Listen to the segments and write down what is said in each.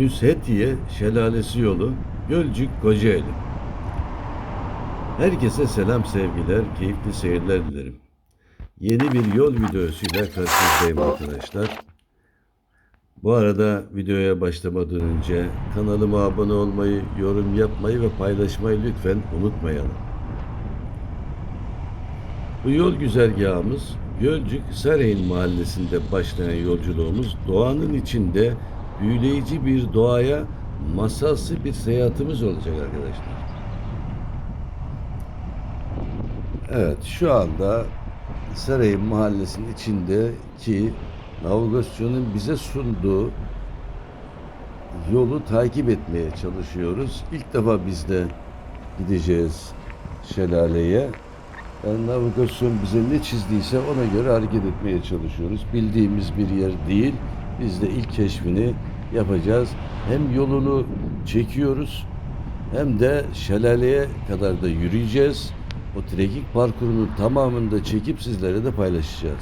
Nüshetiye Şelalesi yolu Gölcük Kocaeli. Herkese selam sevgiler, keyifli seyirler dilerim. Yeni bir yol videosuyla karşınızdayım arkadaşlar. Bu arada videoya başlamadan önce kanalıma abone olmayı, yorum yapmayı ve paylaşmayı lütfen unutmayalım. Bu yol güzergahımız Gölcük Sarayın mahallesinde başlayan yolculuğumuz doğanın içinde büyüleyici bir doğaya masalsı bir seyahatimiz olacak arkadaşlar. Evet şu anda Sarayın mahallesinin içindeki navigasyonun bize sunduğu yolu takip etmeye çalışıyoruz. İlk defa biz de gideceğiz şelaleye. Yani navigasyon bize ne çizdiyse ona göre hareket etmeye çalışıyoruz. Bildiğimiz bir yer değil. Biz de ilk keşfini yapacağız. Hem yolunu çekiyoruz hem de şelaleye kadar da yürüyeceğiz. O trekking parkurunun tamamını da çekip sizlere de paylaşacağız.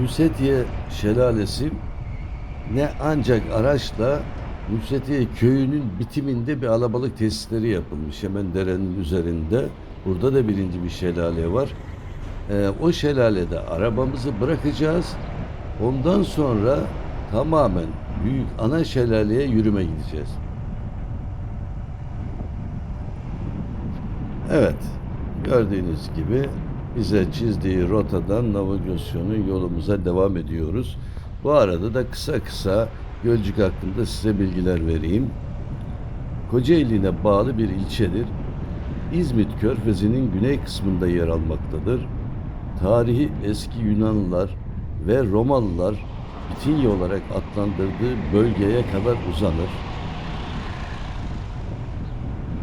Nusretiye Şelalesi ne ancak araçla Nusretiye köyünün bitiminde bir alabalık tesisleri yapılmış. Hemen derenin üzerinde. Burada da birinci bir şelale var. Ee, o şelalede arabamızı bırakacağız. Ondan sonra tamamen büyük ana şelaleye yürüme gideceğiz. Evet, gördüğünüz gibi bize çizdiği rotadan navigasyonu yolumuza devam ediyoruz. Bu arada da kısa kısa Gölcük hakkında size bilgiler vereyim. Kocaeli'ne bağlı bir ilçedir. İzmit Körfezi'nin güney kısmında yer almaktadır. Tarihi eski Yunanlılar ve Romalılar Bitinye olarak adlandırdığı bölgeye kadar uzanır.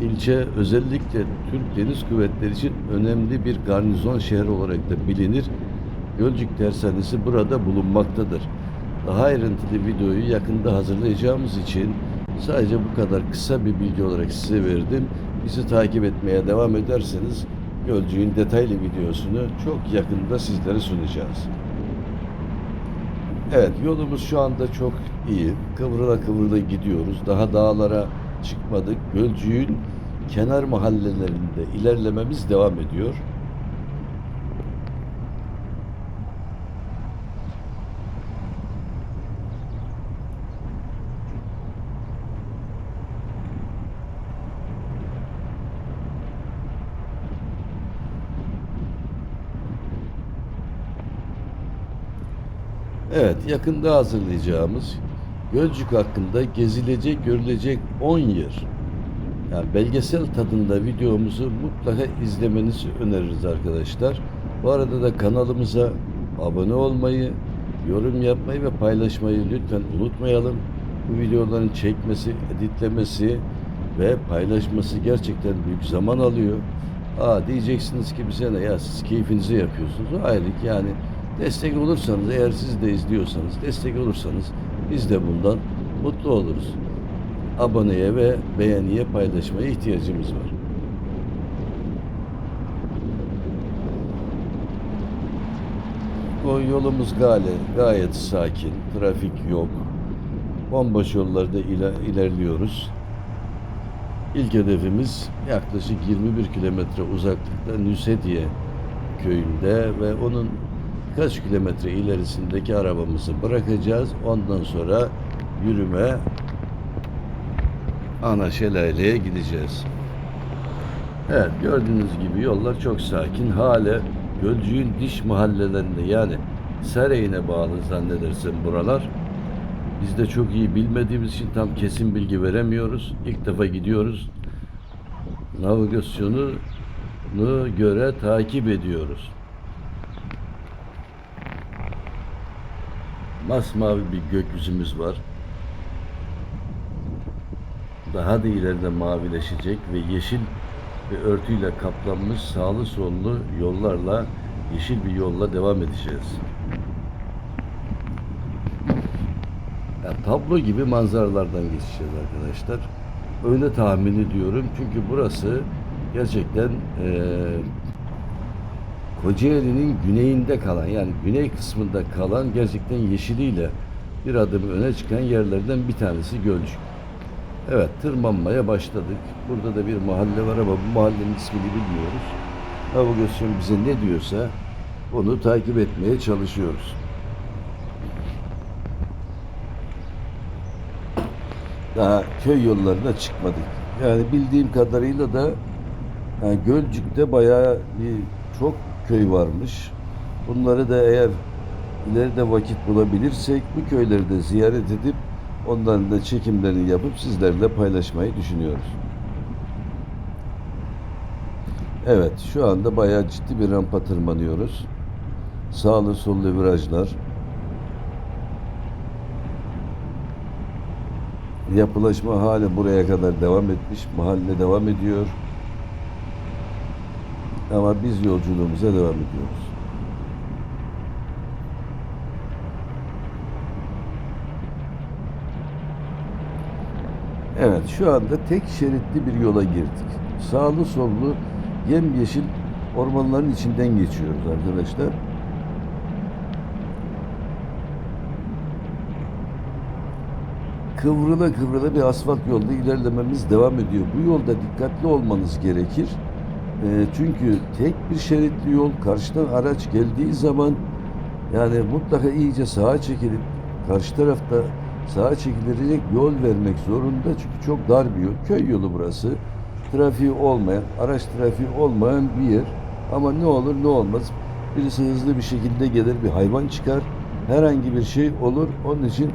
İlçe özellikle Türk Deniz Kuvvetleri için önemli bir garnizon şehri olarak da bilinir. Gölcük Tersanesi burada bulunmaktadır. Daha ayrıntılı videoyu yakında hazırlayacağımız için sadece bu kadar kısa bir bilgi olarak size verdim. Bizi takip etmeye devam ederseniz Gölcük'ün detaylı videosunu çok yakında sizlere sunacağız. Evet yolumuz şu anda çok iyi. Kıvrıla kıvrıla gidiyoruz. Daha dağlara çıkmadık. Gölcük'ün kenar mahallelerinde ilerlememiz devam ediyor. Evet, yakında hazırlayacağımız Gölcük hakkında gezilecek, görülecek 10 yer. Yani belgesel tadında videomuzu mutlaka izlemenizi öneririz arkadaşlar. Bu arada da kanalımıza abone olmayı, yorum yapmayı ve paylaşmayı lütfen unutmayalım. Bu videoların çekmesi, editlemesi ve paylaşması gerçekten büyük zaman alıyor. Aa diyeceksiniz ki bize ne ya siz keyfinizi yapıyorsunuz. O ayrık yani destek olursanız eğer siz de izliyorsanız destek olursanız biz de bundan mutlu oluruz. Aboneye ve beğeniye paylaşmaya ihtiyacımız var. O yolumuz gale, gayet sakin, trafik yok. Bomboş yollarda iler- ilerliyoruz. İlk hedefimiz yaklaşık 21 kilometre uzaklıkta Nüsediye köyünde ve onun kaç kilometre ilerisindeki arabamızı bırakacağız. Ondan sonra yürüme ana şelaleye gideceğiz. Evet gördüğünüz gibi yollar çok sakin. Hala Gölcük'ün diş mahallelerinde yani Sarayın'a bağlı zannedersem buralar. Biz de çok iyi bilmediğimiz için tam kesin bilgi veremiyoruz. İlk defa gidiyoruz. Navigasyonu göre takip ediyoruz. Masmavi bir gökyüzümüz var. Daha da ileride mavileşecek ve yeşil bir örtüyle kaplanmış sağlı sollu yollarla yeşil bir yolla devam edeceğiz. Yani tablo gibi manzaralardan geçeceğiz arkadaşlar. öyle tahmin ediyorum. Çünkü burası gerçekten eee Kocaeli'nin güneyinde kalan yani güney kısmında kalan gerçekten yeşiliyle bir adım öne çıkan yerlerden bir tanesi Gölcük. Evet tırmanmaya başladık. Burada da bir mahalle var ama bu mahallenin ismini bilmiyoruz. Navigasyon bize ne diyorsa onu takip etmeye çalışıyoruz. Daha köy yollarına çıkmadık. Yani bildiğim kadarıyla da yani Gölcük'te bayağı bir çok köy varmış. Bunları da eğer ileride vakit bulabilirsek bu köyleri de ziyaret edip onların da çekimlerini yapıp sizlerle paylaşmayı düşünüyoruz. Evet, şu anda bayağı ciddi bir rampa tırmanıyoruz. Sağlı sollu virajlar. Yapılaşma hali buraya kadar devam etmiş. Mahalle devam ediyor. Ama biz yolculuğumuza devam ediyoruz. Evet, şu anda tek şeritli bir yola girdik. Sağlı sollu yemyeşil ormanların içinden geçiyoruz arkadaşlar. Kıvrıla kıvrıla bir asfalt yolda ilerlememiz devam ediyor. Bu yolda dikkatli olmanız gerekir. E, çünkü tek bir şeritli yol karşıdan araç geldiği zaman yani mutlaka iyice sağa çekilip karşı tarafta sağa çekilecek yol vermek zorunda çünkü çok dar bir yol. Köy yolu burası. Trafiği olmayan, araç trafiği olmayan bir yer. Ama ne olur ne olmaz. Birisi hızlı bir şekilde gelir, bir hayvan çıkar. Herhangi bir şey olur. Onun için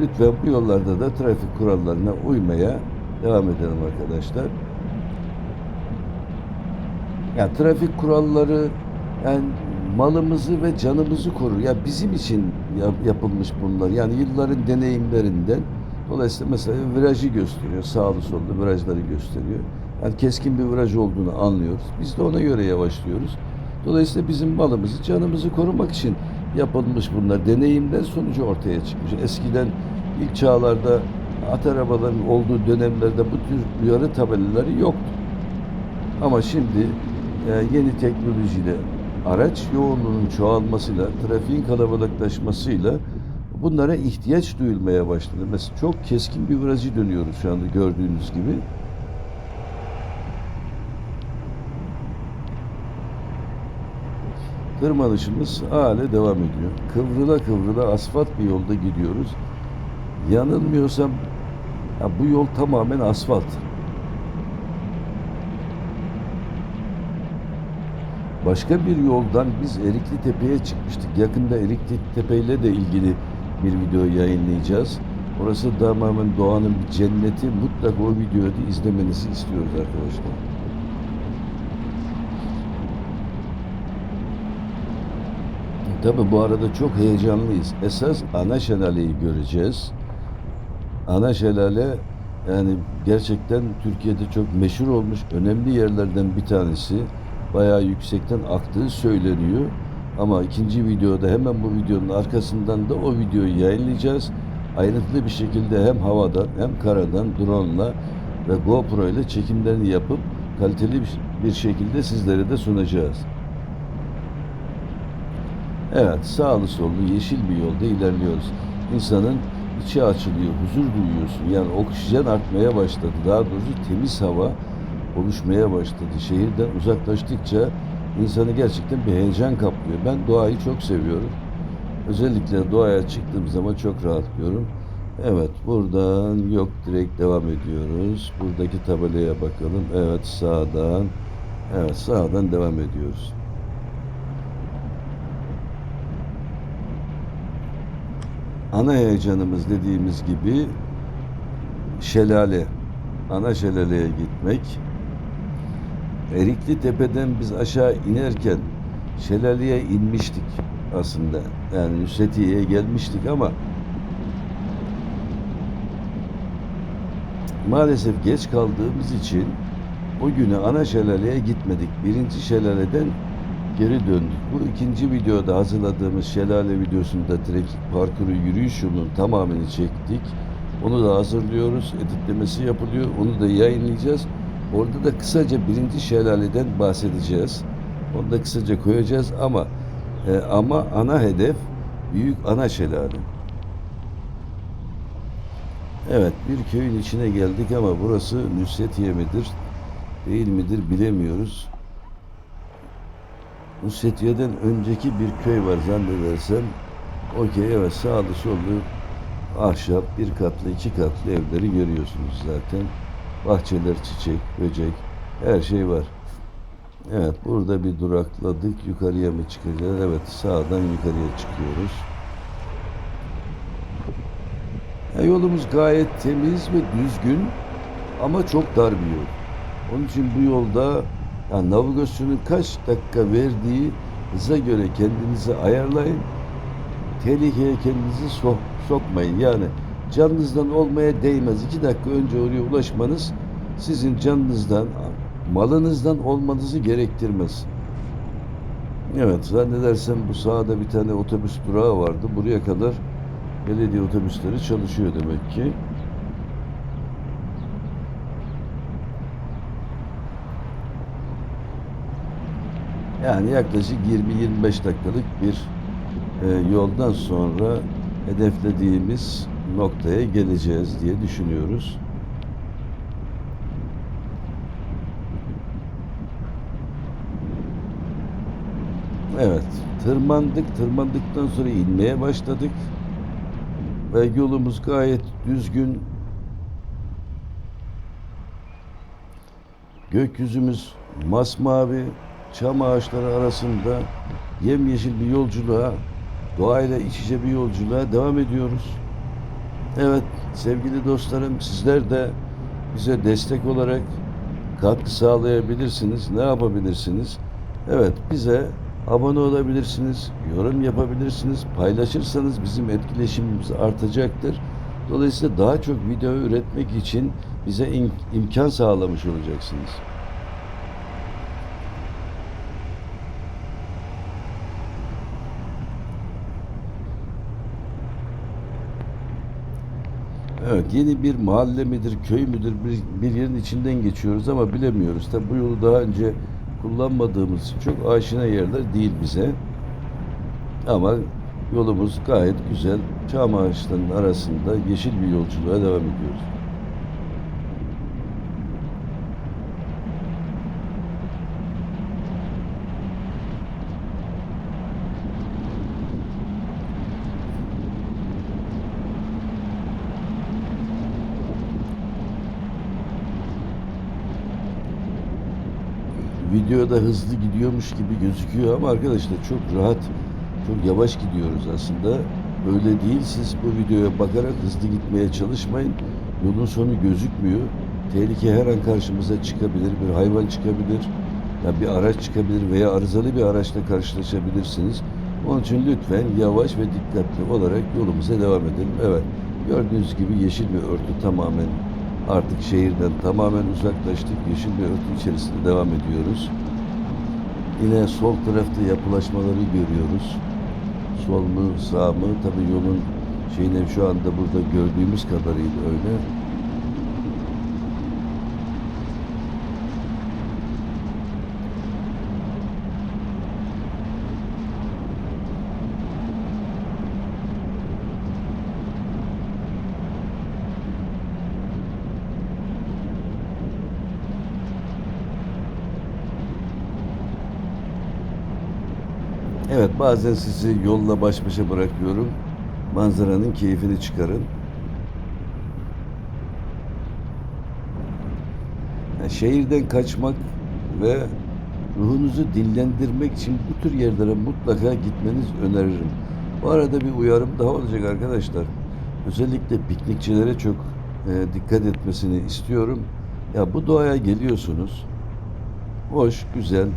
lütfen bu yollarda da trafik kurallarına uymaya devam edelim arkadaşlar. Ya trafik kuralları yani malımızı ve canımızı korur. Ya bizim için yap- yapılmış bunlar. Yani yılların deneyimlerinden. Dolayısıyla mesela virajı gösteriyor. Sağlı sollu virajları gösteriyor. Yani keskin bir viraj olduğunu anlıyoruz. Biz de ona göre yavaşlıyoruz. Dolayısıyla bizim malımızı, canımızı korumak için yapılmış bunlar. Deneyimler sonucu ortaya çıkmış. Eskiden ilk çağlarda at arabaların olduğu dönemlerde bu tür uyarı tabelaları yoktu. Ama şimdi yeni teknolojiyle araç yoğunluğunun çoğalmasıyla, trafiğin kalabalıklaşmasıyla bunlara ihtiyaç duyulmaya başladı. Mesela çok keskin bir virajı dönüyoruz şu anda gördüğünüz gibi. Tırmanışımız hala devam ediyor. Kıvrıla kıvrıla asfalt bir yolda gidiyoruz. Yanılmıyorsam ya bu yol tamamen asfalt. Başka bir yoldan biz Erikli Tepe'ye çıkmıştık. Yakında Erikli Tepe ile de ilgili bir video yayınlayacağız. Orası tamamen doğanın bir cenneti. Mutlaka o videoyu da izlemenizi istiyoruz arkadaşlar. Tabi bu arada çok heyecanlıyız. Esas ana şelaleyi göreceğiz. Ana şelale yani gerçekten Türkiye'de çok meşhur olmuş önemli yerlerden bir tanesi. Bayağı yüksekten aktığı söyleniyor. Ama ikinci videoda hemen bu videonun arkasından da o videoyu yayınlayacağız. Ayrıntılı bir şekilde hem havadan hem karadan drone'la ve GoPro ile çekimlerini yapıp kaliteli bir- şekilde sizlere de sunacağız. Evet, sağlı sollu yeşil bir yolda ilerliyoruz. İnsanın içi açılıyor, huzur duyuyorsun. Yani oksijen artmaya başladı. Daha doğrusu temiz hava oluşmaya başladı. Şehirden uzaklaştıkça insanı gerçekten bir heyecan kaplıyor. Ben doğayı çok seviyorum. Özellikle doğaya çıktığım zaman çok rahatlıyorum. Evet, buradan yok direkt devam ediyoruz. Buradaki tabelaya bakalım. Evet, sağdan. Evet, sağdan devam ediyoruz. ana heyecanımız dediğimiz gibi şelale, ana şelaleye gitmek. Erikli Tepe'den biz aşağı inerken şelaleye inmiştik aslında. Yani Nusretiye'ye gelmiştik ama maalesef geç kaldığımız için o günü ana şelaleye gitmedik. Birinci şelaleden geri döndük. Bu ikinci videoda hazırladığımız şelale videosunda trekking parkuru yürüyüş tamamını çektik. Onu da hazırlıyoruz. Editlemesi yapılıyor. Onu da yayınlayacağız. Orada da kısaca birinci şelaleden bahsedeceğiz. Onu da kısaca koyacağız ama e, ama ana hedef büyük ana şelale. Evet bir köyün içine geldik ama burası Nusretiye midir değil midir bilemiyoruz. Nusretiye'den önceki bir köy var zannedersem. O köy evet sağlı sollu ahşap bir katlı iki katlı evleri görüyorsunuz zaten. Bahçeler çiçek, böcek her şey var. Evet burada bir durakladık. Yukarıya mı çıkacağız? Evet sağdan yukarıya çıkıyoruz. Ya yolumuz gayet temiz ve düzgün ama çok dar bir yol. Onun için bu yolda yani navigasyonun kaç dakika verdiği hıza göre kendinizi ayarlayın. Tehlikeye kendinizi sok sokmayın. Yani canınızdan olmaya değmez. İki dakika önce oraya ulaşmanız sizin canınızdan, malınızdan olmanızı gerektirmez. Evet, zannedersem bu sağda bir tane otobüs durağı vardı. Buraya kadar belediye otobüsleri çalışıyor demek ki. Yani yaklaşık 20-25 dakikalık bir e, yoldan sonra hedeflediğimiz noktaya geleceğiz diye düşünüyoruz. Evet, tırmandık. Tırmandıktan sonra inmeye başladık. Ve yolumuz gayet düzgün. Gökyüzümüz masmavi, çam ağaçları arasında yemyeşil bir yolculuğa, doğayla iç içe bir yolculuğa devam ediyoruz. Evet sevgili dostlarım sizler de bize destek olarak katkı sağlayabilirsiniz. Ne yapabilirsiniz? Evet bize abone olabilirsiniz, yorum yapabilirsiniz. Paylaşırsanız bizim etkileşimimiz artacaktır. Dolayısıyla daha çok video üretmek için bize im- imkan sağlamış olacaksınız. Evet yeni bir mahalle midir, köy müdür bir, bir yerin içinden geçiyoruz ama bilemiyoruz. Tabi bu yolu daha önce kullanmadığımız çok aşina yerler değil bize. Ama yolumuz gayet güzel. Çam ağaçlarının arasında yeşil bir yolculuğa devam ediyoruz. Videoda hızlı gidiyormuş gibi gözüküyor ama arkadaşlar çok rahat, çok yavaş gidiyoruz aslında. Öyle değil. Siz bu videoya bakarak hızlı gitmeye çalışmayın. Yolun sonu gözükmüyor. Tehlike her an karşımıza çıkabilir. Bir hayvan çıkabilir. Ya bir araç çıkabilir veya arızalı bir araçla karşılaşabilirsiniz. Onun için lütfen yavaş ve dikkatli olarak yolumuza devam edelim. Evet. Gördüğünüz gibi yeşil bir örtü tamamen Artık şehirden tamamen uzaklaştık. Yeşil bir örtü içerisinde devam ediyoruz. Yine sol tarafta yapılaşmaları görüyoruz. Sol mu sağ mı? Tabii yolun şeyine şu anda burada gördüğümüz kadarıyla öyle. Evet bazen sizi yolla baş başa bırakıyorum. Manzaranın keyfini çıkarın. Yani şehirden kaçmak ve ruhunuzu dinlendirmek için bu tür yerlere mutlaka gitmeniz öneririm. Bu arada bir uyarım daha olacak arkadaşlar. Özellikle piknikçilere çok e, dikkat etmesini istiyorum. Ya bu doğaya geliyorsunuz. Hoş, güzel,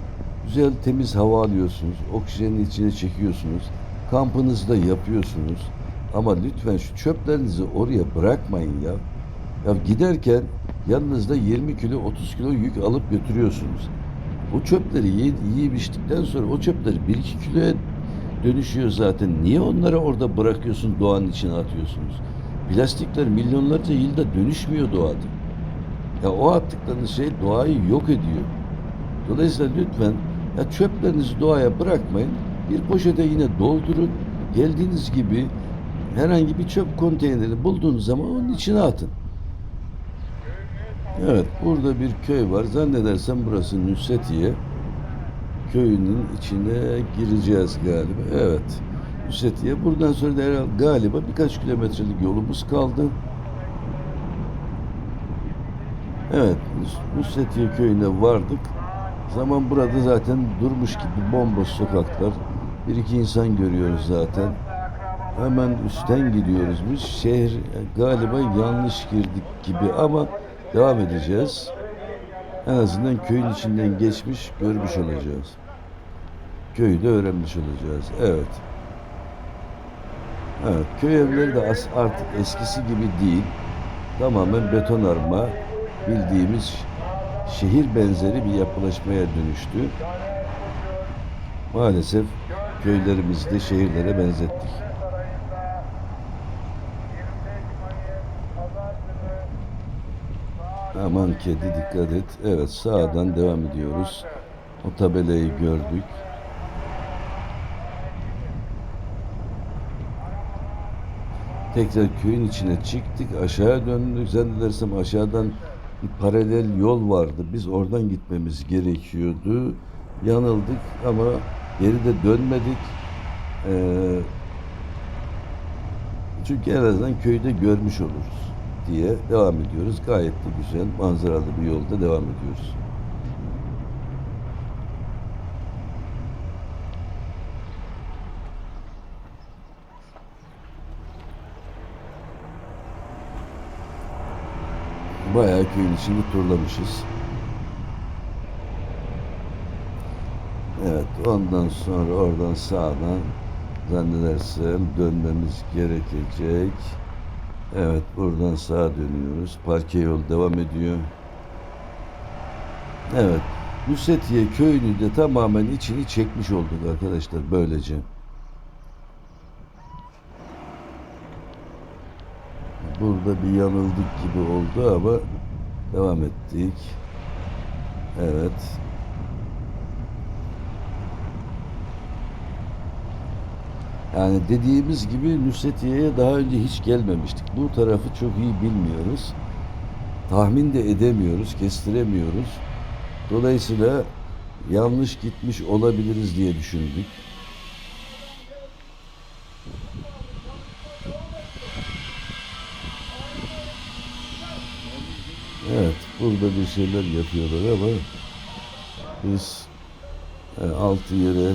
güzel temiz hava alıyorsunuz. Oksijenin içine çekiyorsunuz. Kampınızı da yapıyorsunuz. Ama lütfen şu çöplerinizi oraya bırakmayın ya. Ya giderken yanınızda 20 kilo 30 kilo yük alıp götürüyorsunuz. O çöpleri yiyip, yiyip içtikten sonra o çöpler 1-2 kiloya dönüşüyor zaten. Niye onları orada bırakıyorsun doğanın içine atıyorsunuz? plastikler milyonlarca yılda dönüşmüyor doğada. Ya o attıklarınız şey doğayı yok ediyor. Dolayısıyla lütfen ya çöplerinizi doğaya bırakmayın. Bir poşete yine doldurun. Geldiğiniz gibi herhangi bir çöp konteyneri bulduğunuz zaman onun içine atın. Evet, burada bir köy var. Zannedersem burası Nusretiye. Köyünün içine gireceğiz galiba. Evet. Nusretiye. Buradan sonra da galiba birkaç kilometrelik yolumuz kaldı. Evet, Nus- Nusretiye köyüne vardık. Zaman burada zaten durmuş gibi bomboş sokaklar. Bir iki insan görüyoruz zaten. Hemen üstten gidiyoruz biz. Şehir galiba yanlış girdik gibi ama devam edeceğiz. En azından köyün içinden geçmiş, görmüş olacağız. Köyü de öğrenmiş olacağız. Evet. Evet, köy evleri de artık eskisi gibi değil. Tamamen betonarma, bildiğimiz şehir benzeri bir yapılaşmaya dönüştü. Maalesef köylerimizi de şehirlere benzettik. Aman kedi dikkat et. Evet sağdan devam ediyoruz. O tabelayı gördük. Tekrar köyün içine çıktık. Aşağıya döndük. Zannedersem aşağıdan bir paralel yol vardı. Biz oradan gitmemiz gerekiyordu. Yanıldık ama geri de dönmedik. Ee, çünkü en azından köyde görmüş oluruz diye devam ediyoruz. Gayet de güzel manzaralı bir yolda devam ediyoruz. Bayağı köyün içinde turlamışız. Evet, ondan sonra oradan sağdan zannedersem dönmemiz gerekecek. Evet, buradan sağa dönüyoruz. Parke yol devam ediyor. Evet, Nusretiye köyünü de tamamen içini çekmiş olduk arkadaşlar böylece. Burada bir yanıldık gibi oldu ama devam ettik. Evet. Yani dediğimiz gibi Nusretiye'ye daha önce hiç gelmemiştik. Bu tarafı çok iyi bilmiyoruz. Tahmin de edemiyoruz, kestiremiyoruz. Dolayısıyla yanlış gitmiş olabiliriz diye düşündük. Evet, burada bir şeyler yapıyorlar ama biz e, altı yere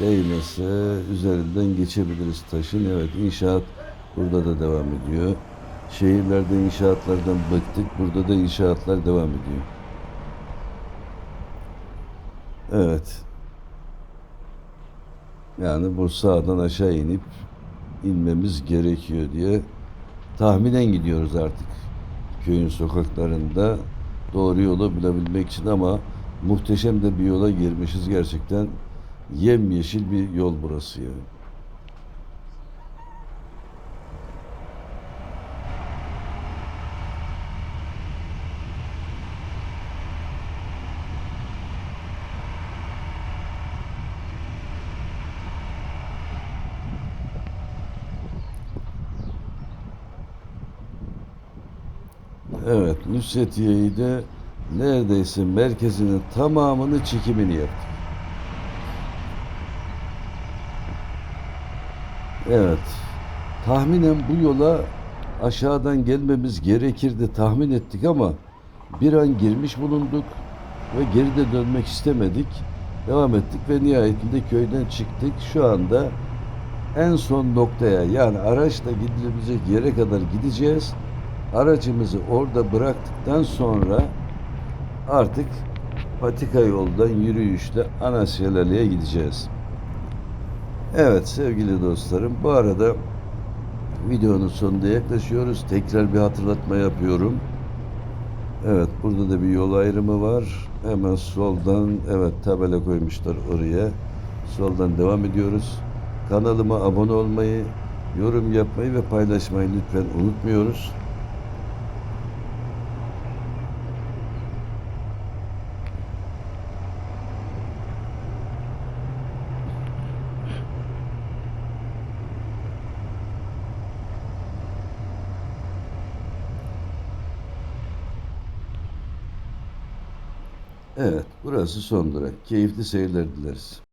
değmese üzerinden geçebiliriz taşın. Evet, inşaat burada da devam ediyor. Şehirlerde inşaatlardan bıktık. Burada da inşaatlar devam ediyor. Evet. Yani bu sağdan aşağı inip inmemiz gerekiyor diye tahminen gidiyoruz artık. Köyün sokaklarında doğru yolu bulabilmek için ama muhteşem de bir yola girmişiz gerçekten. Yemyeşil bir yol burası yani. Evet, Nusretiye'yi de neredeyse merkezinin tamamını çekimini yaptık. Evet, tahminen bu yola aşağıdan gelmemiz gerekirdi tahmin ettik ama bir an girmiş bulunduk ve geri de dönmek istemedik. Devam ettik ve nihayetinde köyden çıktık. Şu anda en son noktaya yani araçla gidilebilecek yere kadar gideceğiz. Aracımızı orada bıraktıktan sonra artık patika yoldan yürüyüşle ana şelaleye gideceğiz. Evet sevgili dostlarım bu arada videonun sonuna yaklaşıyoruz. Tekrar bir hatırlatma yapıyorum. Evet burada da bir yol ayrımı var. Hemen soldan evet tabela koymuşlar oraya. Soldan devam ediyoruz. Kanalıma abone olmayı, yorum yapmayı ve paylaşmayı lütfen unutmuyoruz. Evet, burası son durak. Keyifli seyirler dileriz.